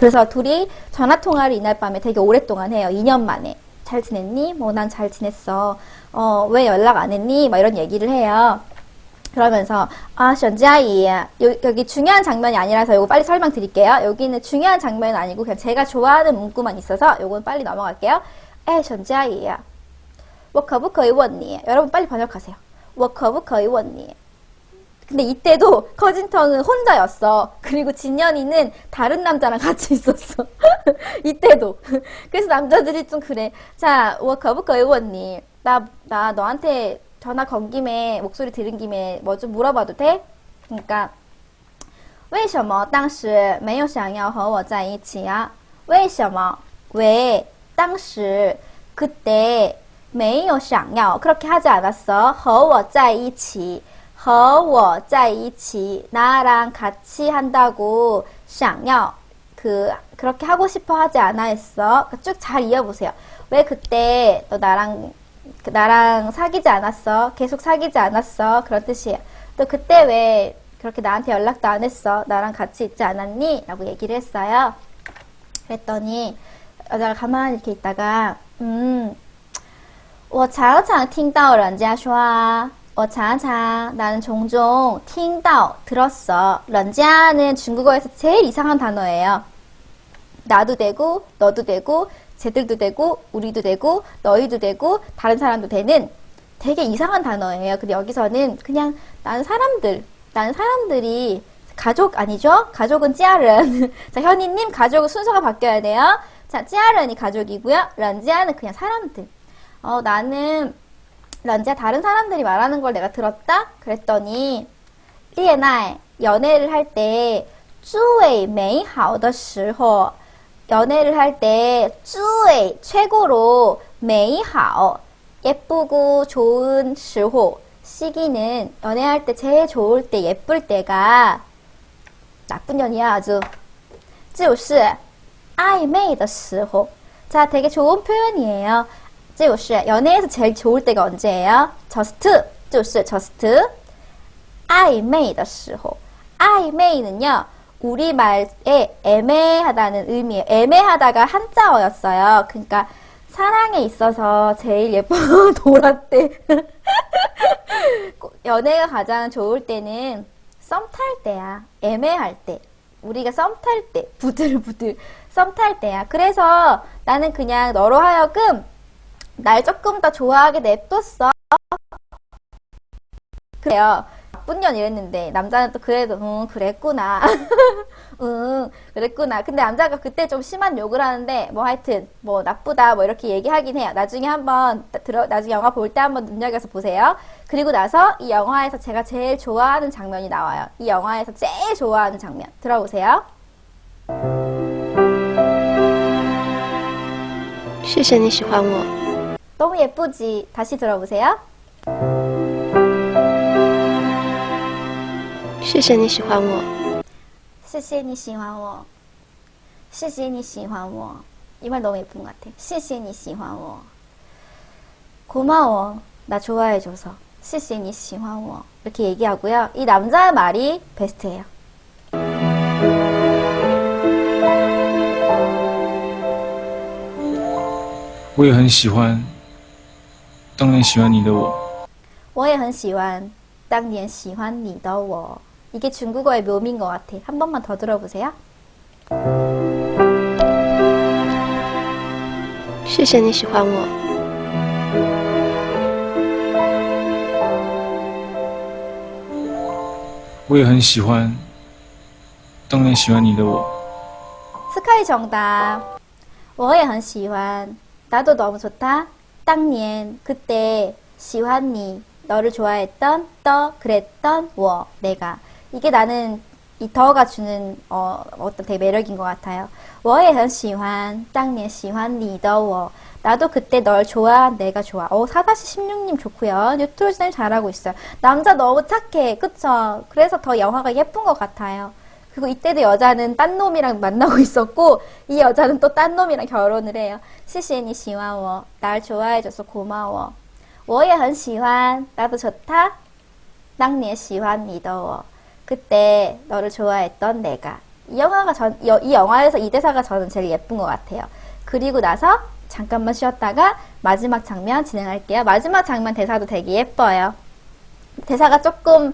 그래서 둘이 전화 통화를 이날 밤에 되게 오랫동안 해요. 2년 만에. 잘 지냈니? 뭐 난 잘 지냈어. 어, 왜 연락 안 했니? 막 이런 얘기를 해요. 그러면서 아, 션지아이야. 여기 중요한 장면이 아니라서 이거 빨리 설명드릴게요. 여기는 중요한 장면은 아니고 그냥 제가 좋아하는 문구만 있어서 이건 빨리 넘어갈게요. 에, 션지아이야. 워커브 거의 원니. 여러분 빨리 번역하세요. 워커브 거의 원니. 근데 이때도 커진턴은 혼자였어. 그리고 진현이는 다른 남자랑 같이 있었어. 이때도. 그래서 남자들이 좀 그래. 자, 我可不可以问你? 나, 나 너한테 전화 건 김에, 목소리 들은 김에 뭐 좀 물어봐도 돼? 그러니까, 为什么当时没有想要和我在一起啊?为什么? 왜, 当时, 그때, 没有想要, 그렇게 하지 않았어. 和我在一起. 和我在一起 나랑 같이 한다고 想要 그 그렇게 하고 싶어 하지 않아 했어. 쭉 잘 이어보세요. 왜 그때 너 나랑 그 나랑 사귀지 않았어? 계속 사귀지 않았어? 그런 뜻이에요. 또 그때 왜 그렇게 나한테 연락도 안 했어? 나랑 같이 있지 않았니? 라고 얘기를 했어요. 그랬더니 여자가 가만히 이렇게 있다가 음, 我常常听到人家说啊 어차차 나는 종종 팅다오 들었어. 런지아는 중국어에서 제일 이상한 단어예요. 나도 되고 너도 되고 쟤들도 되고 우리도 되고 너희도 되고 다른 사람도 되는 되게 이상한 단어예요. 근데 여기서는 그냥 나는 사람들 나는 사람들이 가족 아니죠? 가족은 찌아른. 자 현이님 가족은 순서가 바뀌어야 돼요. 자 찌아른이 가족이고요. 런지아는 그냥 사람들. 어 나는 런지야 다른 사람들이 말하는 걸 내가 들었다? 그랬더니 恋爱 연애를 할 때 最美好的时候 연애를 할 때 最 최고로 美好 예쁘고 좋은 时候 시기는 연애할 때 제일 좋을 때 예쁠 때가 나쁜 년이야 아주 就是暧昧的时候 자 되게 좋은 표현이에요 就是 연애에서 제일 좋을 때가 언제예요? just 就是 just 暧昧的时候 暧昧는요 우리말에 애매하다는 의미예요 애매하다가 한자어였어요 그러니까 사랑에 있어서 제일 예쁜 도라때 연애가 가장 좋을 때는 썸 탈 때야 애매할 때 우리가 썸 탈 때 부들부들 썸 탈 때야 그래서 나는 그냥 너로 하여금 날 조금 더 좋아하게 냅뒀어. 그래요. 나쁜 년 이랬는데 남자는 또 그래도 응 그랬구나. 응 그랬구나. 근데 남자가 그때 좀 심한 욕을 하는데 뭐 하여튼 뭐 나쁘다 뭐 이렇게 얘기하긴 해요. 나중에 한번 들어 나중에 영화 볼 때 한번 눈여겨서 보세요. 그리고 나서 이 영화에서 제가 제일 좋아하는 장면이 나와요. 이 영화에서 제일 좋아하는 장면 들어보세요. 谢谢你喜欢我， 너무 예쁘지? 다시 들어보세요. 谢谢你喜欢我，谢谢你喜欢我.谢谢你喜欢我. 이 말 너무 예쁜 것 같아. 谢谢你喜欢我. 고마워. 나 좋아해줘서. 谢谢你喜欢我. 이렇게 얘기하고요. 이 남자 말이 베스트예요. 我也很喜欢 当年喜欢你的我。我也很喜欢当年喜欢你的我. 이게 중국어의 묘미인 것 같아. 한 번만 더 들어보세요. 谢谢你喜欢我，我也很喜欢当年喜欢你的我。 스카이 정답. 我也很喜欢. 나도 너무 좋다. 当年 그때 喜欢你 너를 좋아했던 더 그랬던 我 내가 이게 나는 이 더가 주는 어, 어떤 되게 매력인 것 같아요. 我也很喜欢当年喜欢你的我 나도 그때 널 좋아한 내가 좋아. 어, 4-16님 좋고요. 뉴트로즈님 잘하고 있어요. 남자 너무 착해. 그쵸? 그래서 더 영화가 예쁜 것 같아요. 그리고 이때도 여자는 딴 놈이랑 만나고 있었고 이 여자는 또 딴 놈이랑 결혼을 해요. 谢谢你喜欢我. 날 좋아해줘서 고마워. 我也很喜欢. 나도 좋다. 当年喜欢你的我. 그때 너를 좋아했던 내가. 이 영화가 전, 여- 이 영화에서 이 대사가 저는 제일 예쁜 것 같아요. 그리고 나서 잠깐만 쉬었다가 마지막 장면 진행할게요. 마지막 장면 대사도 되게 예뻐요. 대사가 조금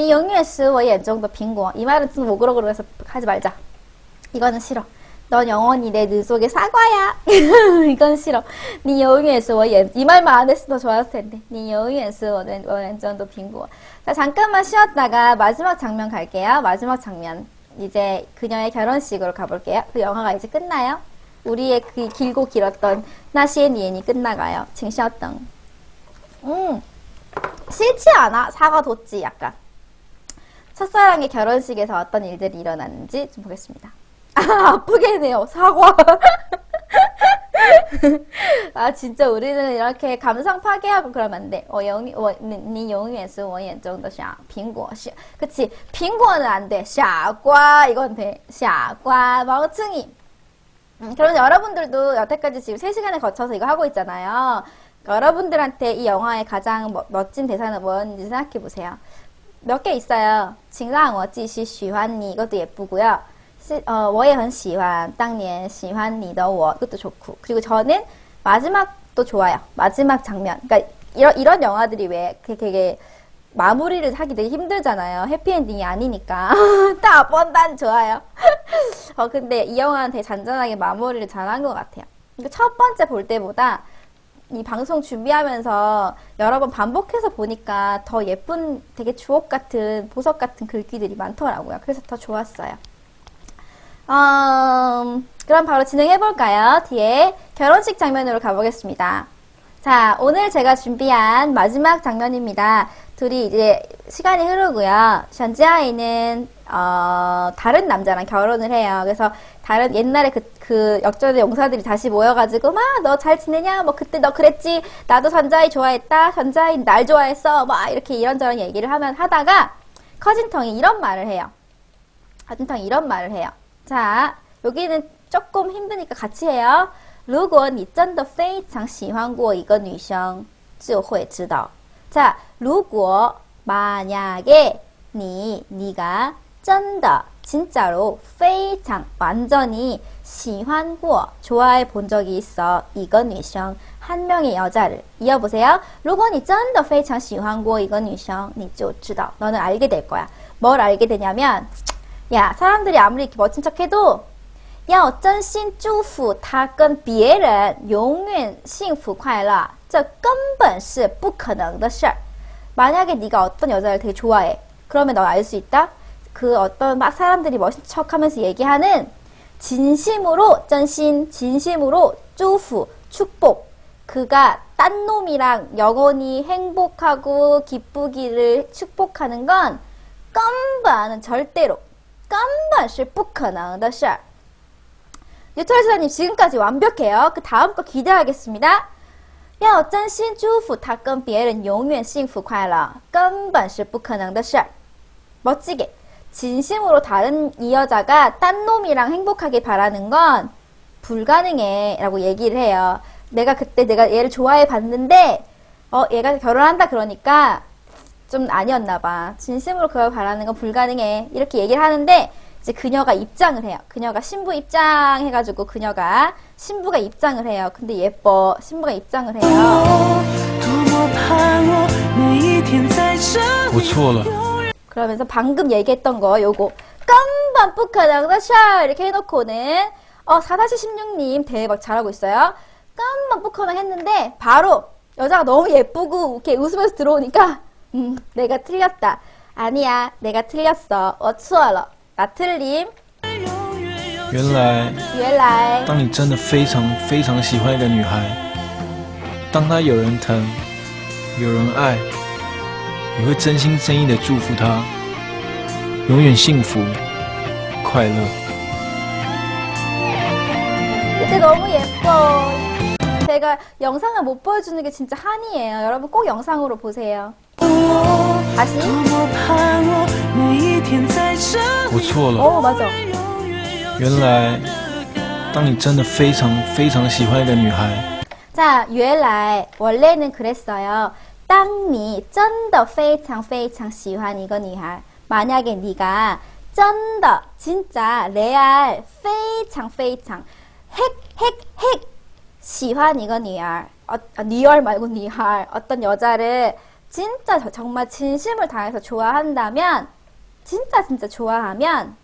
네 영유의 스我 眼中的 苹果. 이 말은 좀 오그러 그래서 하지 말자. 이거는 싫어. 넌 영원히 내 눈 속의 사과야. 이건 싫어. 네 영유의 스我眼이 말만 안 했으면 더 좋았을 텐데. 네 영유의 스我 眼中的 苹果. 자 잠깐만 쉬었다가 마지막 장면 갈게요. 마지막 장면. 이제 그녀의 결혼식으로 가볼게요. 그 영화가 이제 끝나요. 우리의 그 길고 길었던 나시의 니엔이 끝나가요. 칭샤땅. 음, 싫지 않아. 사과 돋지 약간. 첫사랑의 결혼식에서 어떤 일들이 일어났는지 좀 보겠습니다. 아, 아프겠네요. 사과. 아, 진짜 우리는 이렇게 감상 파괴하고 그러면 안 돼. 어, 영, 어, 니 영유에서 원예정도 샤, 빙고, 샤. 그치. 빙고는 안 돼. 샤과. 이건 돼. 샤과. 멍청이. 음, 그럼 여러분들도 여태까지 지금 3시간에 거쳐서 이거 하고 있잖아요. 여러분들한테 이 영화의 가장 멋진 대사는 뭔지 생각해 보세요. 몇 개 있어요. 请让我继续喜欢你 이것도 예쁘고요. 시, 어, 我也很喜欢当年喜欢你的我 이것도 좋고 그리고 저는 마지막도 좋아요. 마지막 장면. 그러니까 이런 이런 영화들이 왜 되게, 되게 마무리를 하기 되게 힘들잖아요. 해피엔딩이 아니니까. 딱 번단 좋아요. 어, 근데 이 영화는 되게 잔잔하게 마무리를 잘한 것 같아요. 그러니까 첫 번째 볼 때보다 이 방송 준비하면서 여러 번 반복해서 보니까 더 예쁜 되게 주옥 같은 보석 같은 글귀들이 많더라고요. 그래서 더 좋았어요. 음, 그럼 바로 진행해 볼까요? 뒤에 결혼식 장면으로 가보겠습니다. 자, 오늘 제가 준비한 마지막 장면입니다. 둘이 이제 시간이 흐르고요. 션지아이는 어, 다른 남자랑 결혼을 해요. 그래서 다른 옛날에 그, 그 역전의 용사들이 다시 모여가지고 막 너 잘 지내냐? 뭐 그때 너 그랬지? 나도 전자이 좋아했다. 전자이 날 좋아했어. 막 이렇게 이런저런 얘기를 하면 하다가 커진텅이 이런 말을 해요. 커진텅이 이런 말을 해요. 자, 여기는 조금 힘드니까 같이 해요. 如果你真的非常喜欢过一个女生，就会知道。 자, 如果 만약에 니 니가 真的 진짜로 非常 완전히 喜欢过 좋아해 본 적이 있어. 이거 女生 한 명의 여자를 이어보세요. 如果你真的非常喜欢过一个女生，你就知道 너는 알게 될 거야. 뭘 알게 되냐면 야, 사람들이 아무리 이렇게 멋진 척해도 要真心祝福他跟别人永远幸福快乐，这根本是不可能的事儿。 만약에 네가 어떤 여자를 되게 좋아해. 그러면 넌 알 수 있다? 그 어떤 막 사람들이 멋진 척하면서 얘기하는 진심으로真心 진심으로 祝福 축복 그가 딴 놈이랑 영원히 행복하고 기쁘기를 축복하는 건根本은 절대로 根本是不可能的事儿 유철 수사님 지금까지 완벽해요. 그 다음 거 기대하겠습니다. 要真心祝福他跟别人永远幸福快乐根本是不可能的事 멋지게 진심으로 다른 이 여자가 딴 놈이랑 행복하게 바라는 건 불가능해 라고 얘기를 해요. 내가 그때 내가 얘를 좋아해 봤는데 어 얘가 결혼한다 그러니까 좀 아니었나 봐. 진심으로 그걸 바라는 건 불가능해. 이렇게 얘기를 하는데 이제 그녀가 입장을 해요. 그녀가 신부 입장 해가지고 그녀가 신부가 입장을 해요. 근데 예뻐. 신부가 입장을 해요. 多么盼望每一天在这里。我错了， 그러면서 방금 얘기했던 거 요거 깜반 뿌카당다샤 이렇게 해놓고는 어 4-16님 대박 잘하고 있어요. 깜반 뿌카당 했는데 바로 여자가 너무 예쁘고 이렇게 웃으면서 들어오니까 음 내가 틀렸다. 아니야 내가 틀렸어. 어추얼러 나 틀림. 原来原来当你真的非常非常喜欢一个女孩，当她有人疼，有人爱， 你会真心真意的祝福她，永远幸福快乐。 어때 너무 예뻐. 제가 영상을 못 보여주는 게 진짜 한이에요. 여러분 꼭 영상으로 보세요. 我 다시. 多么盼望每一天在这我错了。 어 맞아. 永远有原来，当你真的非常非常喜欢一个女孩， 자, 原来 원래는 그랬어요. 当你真的非常非常喜欢一个女孩, 만약에 네가 真的 진짜 레알 非常非常 핵핵핵 喜欢一个女孩, 어, 아, 니얼 말고 니할 어떤 여자를 진짜 저- 정말 진심을 다해서 좋아한다면 진짜 진짜 좋아하면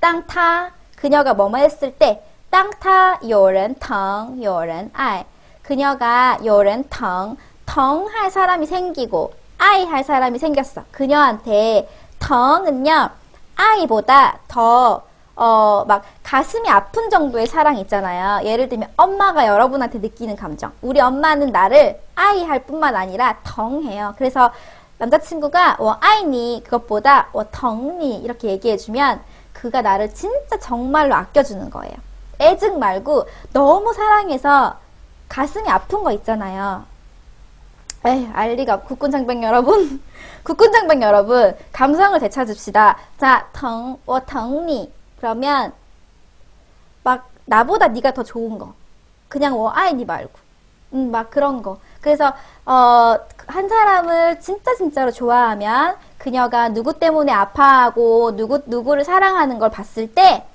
当他 그녀가 뭐뭐 했을 때 当他有人疼有人爱 그녀가 有人疼 덩 할 사람이 생기고 아이 할 사람이 생겼어 그녀한테 덩은요 아이보다 더 어, 막 가슴이 아픈 정도의 사랑 있잖아요. 예를 들면 엄마가 여러분한테 느끼는 감정. 우리 엄마는 나를 아이 할 뿐만 아니라 덩해요. 그래서 남자친구가 워 아이니 그것보다 워 덩니 이렇게 얘기해주면 그가 나를 진짜 정말로 아껴주는 거예요. 애증 말고 너무 사랑해서 가슴이 아픈 거 있잖아요. 에이, 알리가 국군장병 여러분. 국군장병 여러분, 감성을 되찾읍시다. 자, 덩, 워 덩니. 그러면 막 나보다 네가 더 좋은 거. 그냥 워 아이니 말고. 음, 막 그런 거. 그래서 어, 한 사람을 진짜 진짜로 좋아하면 그녀가 누구 때문에 아파하고 누구 누구를 사랑하는 걸 봤을 때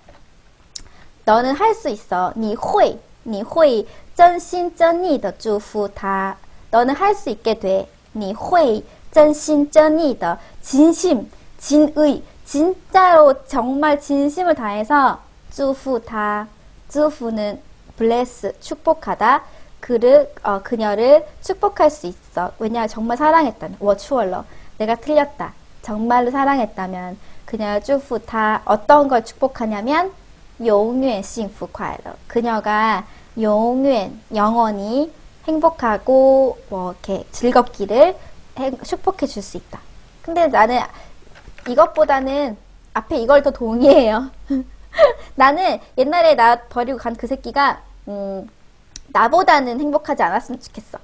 너는 할 수 있어. 你会,你会真心真意的祝福他. 너는 할 수 있게 돼. 你会真心真意的 진심, 진의, 진짜로 정말 진심을 다해서 祝福他. 祝福는 bless, 축복하다. 그를 어, 그녀를 축복할 수 있어. 왜냐 정말 사랑했다면. 我错了. 내가 틀렸다. 정말로 사랑했다면 그녀를 祝福他 어떤 걸 축복하냐면 永远幸福快乐. 그녀가 永远 영원히 행복하고 뭐 이렇게 즐겁기를 행- 축복해 줄 수 있다. 근데 나는 이것보다는 앞에 이걸 더 동의해요. 나는 옛날에 나 버리고 간 그 새끼가 음, 나보다는 행복하지 않았으면 좋겠어.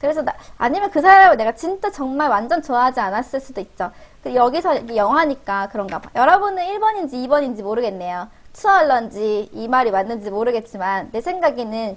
그래서 나, 아니면 그 사람을 내가 진짜 정말 완전 좋아하지 않았을 수도 있죠. 그 여기서 영화니까 그런가 봐. 여러분은 1번인지 2번인지 모르겠네요. 추얼런지 이 말이 맞는지 모르겠지만 내 생각에는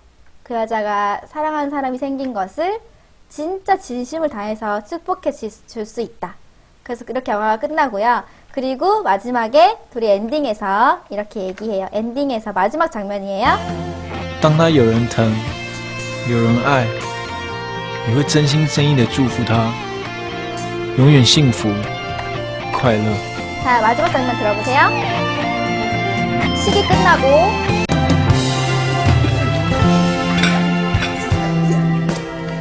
그 여자가 사랑하는 사람이 생긴 것을 진짜 진심을 다해서 축복해 줄 수 있다. 그래서 이렇게 영화가 끝나고요. 그리고 마지막에 둘이 엔딩에서 이렇게 얘기해요. 엔딩에서 마지막 장면이에요. 当他有人疼，有人爱，你会真心真意的祝福他，永远幸福快乐。 자, 마지막 장면 들어보세요. 시기 끝나고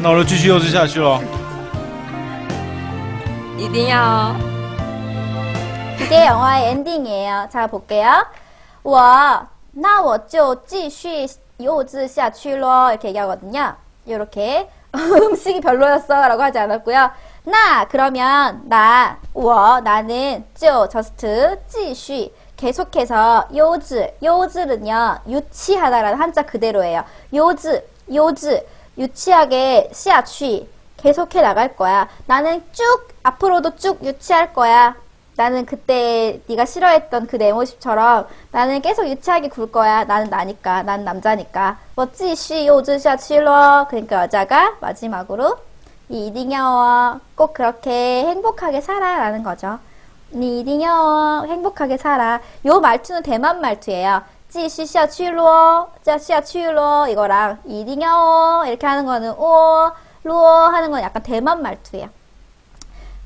那我就继续幼稚下去了。一定要哦。 그게 영화의 엔딩이에요. 자, 볼게요. 我,那我就继续幼稚下去咯. 이렇게 얘기하거든요. 이렇게. 음식이 별로였어. 라고 하지 않았고요. 나, 그러면, 나, 我, 나는, 就, just, 继续, 계속해서, 幼稚, 幼稚는요, 유치하다라는 한자 그대로예요. 幼稚, 幼稚, 유치하게, 下去, 계속해 나갈 거야. 나는 쭉, 앞으로도 쭉 유치할 거야. 나는 그때 네가 싫어했던 그 내 모습처럼 나는 계속 유치하게 굴 거야. 나는 나니까. 난 남자니까. 뭐 찌시 요즈샤 칠러. 그러니까 여자가 마지막으로 이 이딩여워 꼭 그렇게 행복하게 살아라는 거죠. 니 이딩여워 행복하게 살아. 요 말투는 대만 말투예요. 찌시샤 칠러, 짜시샤 칠러 이거랑 이딩여워 이렇게 하는 거는 오, 루어 하는 건 약간 대만 말투예요.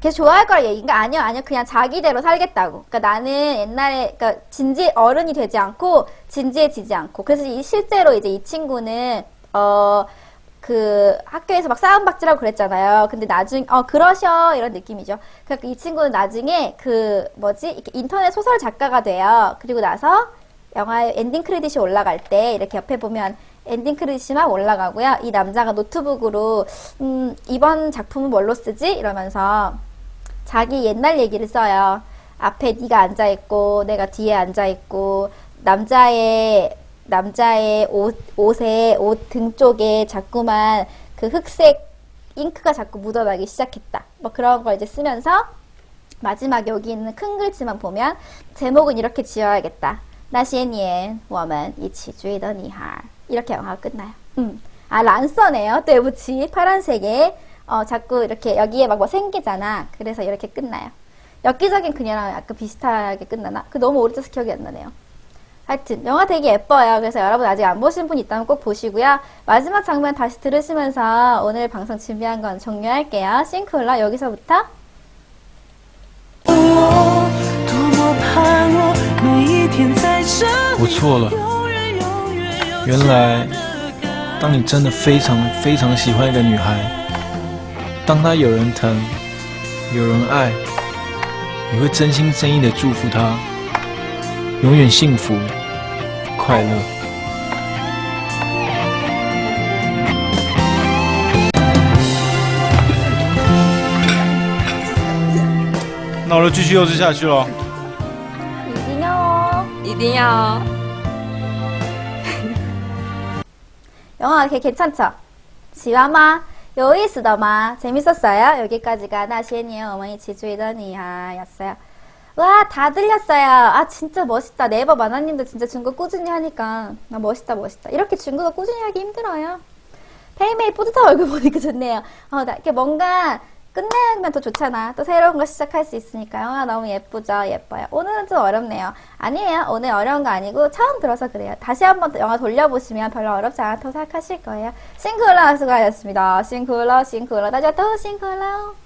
계속 좋아할 거라 얘기인가? 아니요, 아니요. 그냥 자기대로 살겠다고. 그러니까 나는 옛날에, 그러니까 진지, 어른이 되지 않고, 진지해지지 않고. 그래서 이 실제로 이제 이 친구는, 어, 그 학교에서 막 싸움박질하고 그랬잖아요. 근데 나중, 어, 그러셔. 이런 느낌이죠. 그러니까 이 친구는 나중에 그, 뭐지? 이렇게 인터넷 소설 작가가 돼요. 그리고 나서 영화의 엔딩 크레딧이 올라갈 때, 이렇게 옆에 보면 엔딩 크레딧이 막 올라가고요. 이 남자가 노트북으로, 음, 이번 작품은 뭘로 쓰지? 이러면서 자기 옛날 얘기를 써요. 앞에 네가 앉아 있고 내가 뒤에 앉아 있고 남자의 남자의 옷 옷에 옷 등 쪽에 자꾸만 그 흑색 잉크가 자꾸 묻어나기 시작했다. 뭐 그런 걸 이제 쓰면서 마지막 여기 있는 큰 글씨만 보면 제목은 이렇게 지어야겠다. 那些年我们一起追的女孩 이렇게 영화가 끝나요. 음. 아 란서네요. 네不起 파란색에 어 자꾸 이렇게 여기에 막 뭐 생기잖아. 그래서 이렇게 끝나요. 엽기적인 그녀랑 약간 비슷하게 끝나나? 그 너무 오래돼서 기억이 안 나네요. 하여튼 영화 되게 예뻐요. 그래서 여러분 아직 안 보신 분 있다면 꼭 보시고요. 마지막 장면 다시 들으시면서 오늘 방송 준비한 건 종료할게요. 싱크올라 여기서부터 我错了原来，当你真的非常非常喜欢一个女孩，当她有人疼，有人爱，你会真心真意的祝福她，永远幸福快乐。那我就继续幼稚下去了。이딩요. 一定要 영화 되게 괜찮죠? 지와마 요이스더마 재밌었어요? 여기까지가 나시엔이의 어머니 지주이더니하였어요. 와, 다 들렸어요. 아, 진짜 멋있다. 네이버 만화님도 진짜 중국어 꾸준히 하니까. 아, 멋있다, 멋있다. 이렇게 중국어 꾸준히 하기 힘들어요. 페이메이 뿌듯한 얼굴 보니까 좋네요. 어, 나 이렇게 뭔가 끝내면 더 좋잖아. 또 새로운 거 시작할 수 있으니까. 영화 너무 예쁘죠? 예뻐요. 오늘은 좀 어렵네요. 아니에요. 오늘 어려운 거 아니고 처음 들어서 그래요. 다시 한번 더 영화 돌려보시면 별로 어렵지 않다고 생각하실 거예요. 싱크울라 수고하셨습니다. 싱크울러, 싱크울러. 다시 또 싱크울러.